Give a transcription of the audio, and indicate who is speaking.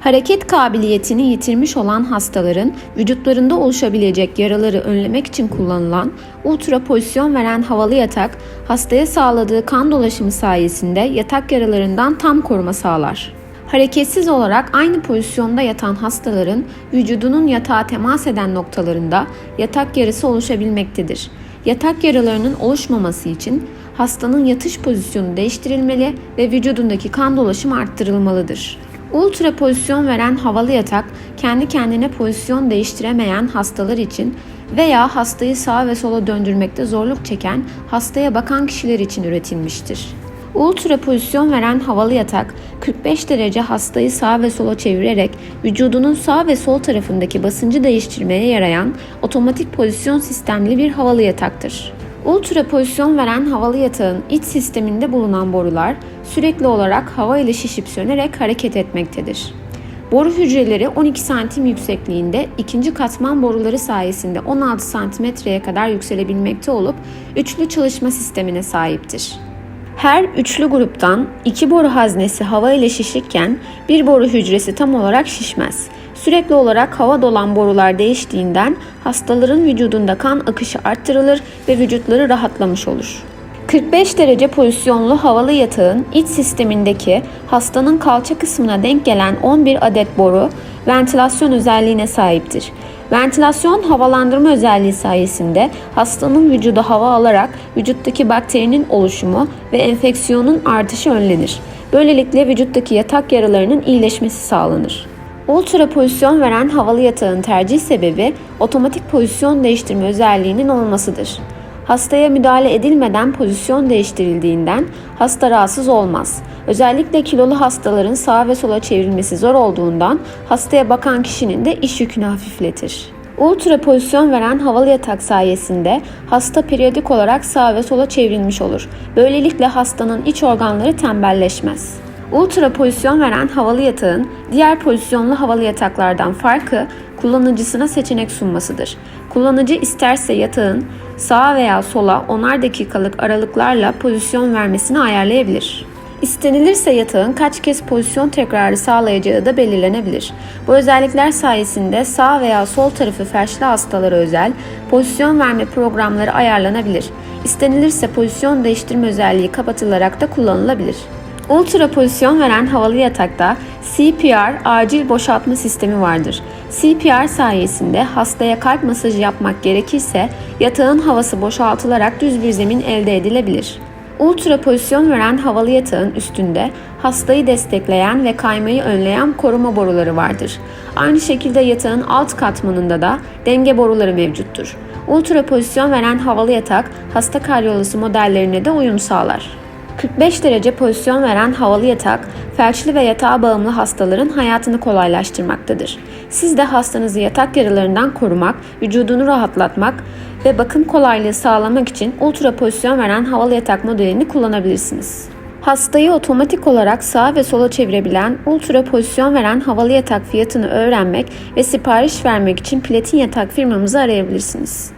Speaker 1: Hareket kabiliyetini yitirmiş olan hastaların vücutlarında oluşabilecek yaraları önlemek için kullanılan ultra pozisyon veren havalı yatak, hastaya sağladığı kan dolaşımı sayesinde yatak yaralarından tam koruma sağlar. Hareketsiz olarak aynı pozisyonda yatan hastaların vücudunun yatağa temas eden noktalarında yatak yarısı oluşabilmektedir. Yatak yaralarının oluşmaması için hastanın yatış pozisyonu değiştirilmeli ve vücudundaki kan dolaşımı arttırılmalıdır. Ultra pozisyon veren havalı yatak kendi kendine pozisyon değiştiremeyen hastalar için veya hastayı sağa ve sola döndürmekte zorluk çeken hastaya bakan kişiler için üretilmiştir. Ultra pozisyon veren havalı yatak 45 derece hastayı sağa ve sola çevirerek vücudunun sağ ve sol tarafındaki basıncı değiştirmeye yarayan otomatik pozisyon sistemli bir havalı yataktır. Ultra pozisyon veren havalı yatağın iç sisteminde bulunan borular sürekli olarak hava ile şişip sönerek hareket etmektedir. Boru hücreleri 12 santim yüksekliğinde ikinci katman boruları sayesinde 16 santimetreye kadar yükselebilmekte olup üçlü çalışma sistemine sahiptir. Her üçlü gruptan iki boru haznesi hava ile şişirken bir boru hücresi tam olarak şişmez. Sürekli olarak hava dolan borular değiştiğinden hastaların vücudunda kan akışı arttırılır ve vücutları rahatlamış olur. 45 derece pozisyonlu havalı yatağın iç sistemindeki hastanın kalça kısmına denk gelen 11 adet boru ventilasyon özelliğine sahiptir. Ventilasyon havalandırma özelliği sayesinde hastanın vücuda hava alarak vücuttaki bakterinin oluşumu ve enfeksiyonun artışı önlenir. Böylelikle vücuttaki yatak yaralarının iyileşmesi sağlanır. Ultra pozisyon veren havalı yatağın tercih sebebi otomatik pozisyon değiştirme özelliğinin olmasıdır. Hastaya müdahale edilmeden pozisyon değiştirildiğinden hasta rahatsız olmaz. Özellikle kilolu hastaların sağa ve sola çevrilmesi zor olduğundan hastaya bakan kişinin de iş yükünü hafifletir. Ultra pozisyon veren havalı yatak sayesinde hasta periyodik olarak sağa ve sola çevrilmiş olur. Böylelikle hastanın iç organları tembelleşmez. Ultra pozisyon veren havalı yatağın diğer pozisyonlu havalı yataklardan farkı kullanıcısına seçenek sunmasıdır. Kullanıcı isterse yatağın sağa veya sola 10'ar dakikalık aralıklarla pozisyon vermesini ayarlayabilir. İstenilirse yatağın kaç kez pozisyon tekrarı sağlayacağı da belirlenebilir. Bu özellikler sayesinde sağ veya sol tarafı felçli hastalara özel pozisyon verme programları ayarlanabilir. İstenilirse pozisyon değiştirme özelliği kapatılarak da kullanılabilir. Ultra pozisyon veren havalı yatakta CPR acil boşaltma sistemi vardır. CPR sayesinde hastaya kalp masajı yapmak gerekirse yatağın havası boşaltılarak düz bir zemin elde edilebilir. Ultra pozisyon veren havalı yatağın üstünde hastayı destekleyen ve kaymayı önleyen koruma boruları vardır. Aynı şekilde yatağın alt katmanında da denge boruları mevcuttur. Ultra pozisyon veren havalı yatak hasta karyolası modellerine de uyum sağlar. 45 derece pozisyon veren havalı yatak, felçli ve yatağa bağımlı hastaların hayatını kolaylaştırmaktadır. Siz de hastanızı yatak yaralarından korumak, vücudunu rahatlatmak ve bakım kolaylığı sağlamak için ultra pozisyon veren havalı yatak modelini kullanabilirsiniz. Hastayı otomatik olarak sağa ve sola çevirebilen ultra pozisyon veren havalı yatak fiyatını öğrenmek ve sipariş vermek için Platin Yatak firmamızı arayabilirsiniz.